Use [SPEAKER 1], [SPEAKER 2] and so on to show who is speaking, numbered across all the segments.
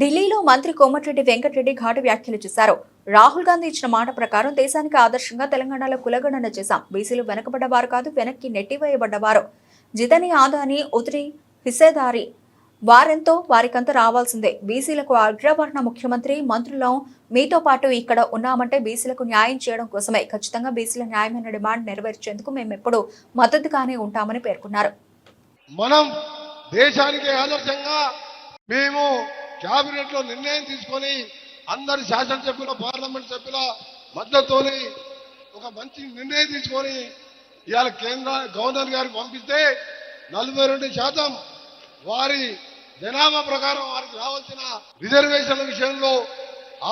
[SPEAKER 1] ఢిల్లీలో మంత్రి కోమటిరెడ్డి వెంకటరెడ్డి ఘాటు వ్యాఖ్యలు చేశారు. రాహుల్ గాంధీ ఇచ్చిన మాట ప్రకారం దేశానికి ఆదర్శంగా తెలంగాణలో కులగణన చేశాం. బీసీలు వెనకబడ్డవారు కాదు వెనక్కి నెట్టివేయబడ్డవారు. జిదని ఆదాని ఉదిరి హిస్సేదారి వారెంతో వారికంత రావాల్సిందే. బీసీలకు అగ్రవర్ణ ముఖ్యమంత్రి మంత్రులం మీతో పాటు ఇక్కడ ఉన్నామంటే బీసీలకు న్యాయం చేయడం కోసమే. ఖచ్చితంగా బీసీల న్యాయమైన డిమాండ్ నెరవేర్చేందుకు మేము ఎప్పుడూ మద్దతుగానే ఉంటామని పేర్కొన్నారు.
[SPEAKER 2] మనం దేశానికి ఆదర్శంగా మేము కేబినెట్లో నిర్ణయం తీసుకొని అందరి శాసనసభ్యుల పార్లమెంట్ సభ్యుల మద్దతుని ఒక మంచి నిర్ణయం తీసుకొని ఇవాళ కేంద్ర గవర్నర్ గారికి పంపిస్తే నలభై రెండు శాతం వారి జనాభా ప్రకారం వారికి రావాల్సిన రిజర్వేషన్ల విషయంలో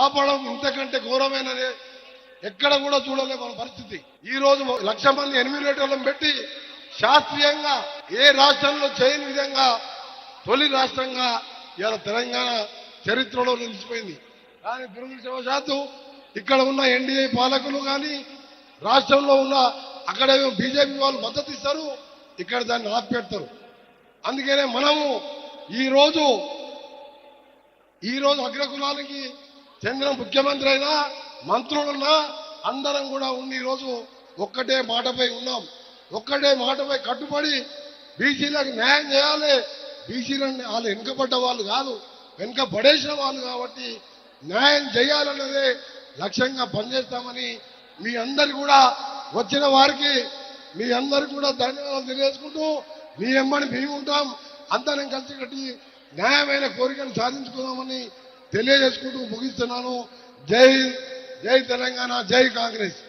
[SPEAKER 2] ఆపడం ఇంతకంటే ఘోరమైనది. ఎక్కడ కూడా చూడలే మన పరిస్థితి. ఈ రోజు లక్ష మంది ఎనిమిదేటోళ్ళని పెట్టి శాస్త్రీయంగా ఏ రాష్ట్రంలో చేయని విధంగా తొలి రాష్ట్రంగా ఇవాళ తెలంగాణ చరిత్రలో నిలిచిపోయింది. కానీ దురదృష్టవశాత్తు ఇక్కడ ఉన్న ఎన్డీఏ పాలకులు కానీ రాష్ట్రంలో ఉన్న అక్కడేమో బీజేపీ వాళ్ళు మద్దతు ఇస్తారు ఇక్కడ దాన్ని ఆపిపెడతారు అందుకనే మనము ఈ రోజు ఈ రోజు అగ్రకులానికి చెందిన ముఖ్యమంత్రి అయినా మంత్రులున్నా అందరం కూడా ఉండి ఈరోజు ఒక్కటే మాటపై ఉన్నాం. ఒక్కటే మాటపై కట్టుబడి బీసీలకు న్యాయం చేయాలి బీసీలను వాళ్ళు వెనుకబడ్డ వాళ్ళు కాదు వెనుక పడేసిన వాళ్ళు కాబట్టి న్యాయం చేయాలన్నదే లక్ష్యంగా పనిచేస్తామని మీ అందరు కూడా వచ్చిన వారికి మీ అందరు కూడా ధన్యవాదాలు తెలియజేసుకుంటూ మీ అమ్మని మేము ఉంటాం. అందరం కలిసి కట్టి న్యాయమైన కోరికను సాధించుకుందామని తెలియజేసుకుంటూ ముగిస్తున్నాను. జై జై తెలంగాణ జై కాంగ్రెస్.